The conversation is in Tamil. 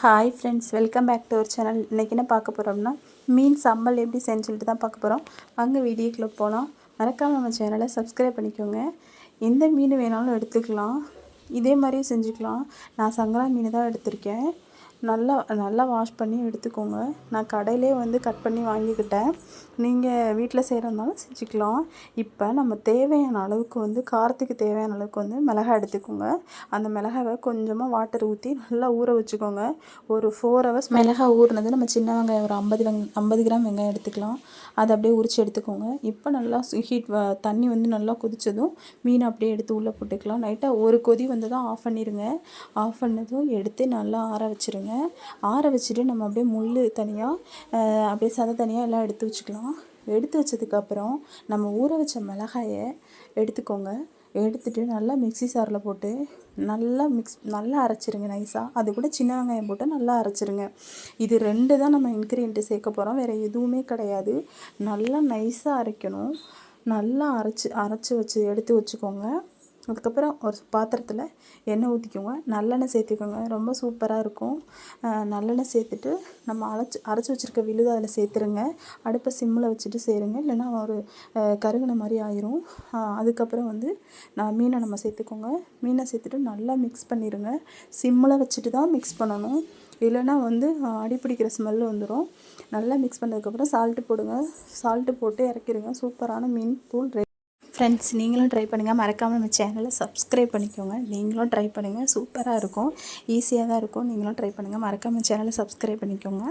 Hi friends welcome back to our channel இன்றைக்கி என்ன பார்க்க போகிறோம்னா மீன் சம்பல் எப்படி செஞ்சுட்டு சொல்லிட்டு தான் பார்க்க போகிறோம் வாங்க வீடியோக்குள்ளே போகலாம் மறக்காமல் நம்ம சேனலை சப்ஸ்கிரைப் பண்ணிக்கோங்க. எந்த மீன் வேணாலும் எடுத்துக்கலாம். இதே மாதிரியும் செஞ்சுக்கலாம். நான் சங்கரா மீன் தான் எடுத்திருக்கேன். நல்லா நல்லா வாஷ் பண்ணி எடுத்துக்கோங்க. நான் கடையிலே வந்து கட் பண்ணி வாங்கிக்கிட்டேன். நீங்கள் வீட்டில் செய்கிறதுனாலும் செஞ்சுக்கலாம். இப்போ நம்ம தேவையான அளவுக்கு வந்து காரத்துக்கு தேவையான அளவுக்கு வந்து மிளகாய் எடுத்துக்கோங்க. அந்த மிளகாவை கொஞ்சமாக வாட்டர் ஊற்றி நல்லா ஊற வச்சுக்கோங்க. ஒரு ஃபோர் ஹவர்ஸ் மிளகாய் ஊறினது நம்ம சின்ன வெங்காயம் ஒரு ஐம்பது வெங் ஐம்பது கிராம் வெங்காயம் எடுத்துக்கலாம். அதை அப்படியே உரித்து எடுத்துக்கோங்க. இப்போ நல்லா ஹீட் தண்ணி வந்து நல்லா கொதித்ததும் மீனை அப்படியே எடுத்து உள்ளே போட்டுக்கலாம். லைட்டாக ஒரு கொதி வந்து தான் ஆஃப் பண்ணிடுங்க ஆஃப் பண்ணதும் எடுத்து நல்லா ஆற வச்சுருங்க. ஆற வச்சுட்டு நம்ம அப்படியே முள் தனியாக அப்படியே சதை தனியாக எல்லாம் எடுத்து வச்சுக்கலாம். எடுத்து வச்சதுக்கப்புறம் நம்ம ஊற வச்ச மிளகாயை எடுத்துக்கோங்க. எடுத்துகிட்டு நல்லா மிக்ஸி சாரில் போட்டு நல்லா மிக்ஸ் நல்லா அரைச்சிருங்க நைஸாக அது கூட சின்ன வெங்காயம் போட்டு நல்லா அரைச்சிருங்க. இது ரெண்டு தான் நம்ம இன்க்ரீடியண்ட்டு சேர்க்க போகிறோம் வேறு எதுவுமே கிடையாது. நல்லா நைஸாக அரைக்கணும். நல்லா அரைச்சி அரைச்சி வச்சு எடுத்து வச்சுக்கோங்க. அதுக்கப்புறம் ஒரு பாத்திரத்தில் எண்ணெய் ஊற்றிக்கோங்க நல்லெண்ணெய் சேர்த்துக்கோங்க. ரொம்ப சூப்பராக இருக்கும். நல்லெண்ணெய் சேர்த்துட்டு நம்ம அரைச்சி அரைச்சி வச்சுருக்க விழுது அதில் சேர்த்துருங்க. அடுப்பை சிம்மில் வச்சுட்டு சேருங்க. இல்லைன்னா ஒரு கருகின மாதிரி ஆயிரும். அதுக்கப்புறம் வந்து நான் மீனை நம்ம சேர்த்துக்கோங்க. மீனை சேர்த்துட்டு நல்லா மிக்ஸ் பண்ணிடுங்க சிம்மில் வச்சுட்டு தான் மிக்ஸ் பண்ணணும். இல்லைன்னா வந்து அடி பிடிக்கிற ஸ்மெல் வந்துடும் நல்லா மிக்ஸ் பண்ணதுக்கப்புறம் சால்ட்டு போடுங்க. சால்ட்டு போட்டு இறக்கிடுங்க சூப்பரான மீன் தூள் ரெடி. ஃப்ரெண்ட்ஸ் நீங்களும் ட்ரை பண்ணுங்கள் மறக்காமல் நம்ம சேனலை சப்ஸ்கிரைப் பண்ணிக்கோங்க. நீங்களும் ட்ரை பண்ணுங்கள் சூப்பராக இருக்கும். ஈஸியாக தான் இருக்கும். நீங்களும் ட்ரை பண்ணுங்கள் மறக்காமல் சேனலை சப்ஸ்கிரைப் பண்ணிக்கோங்க.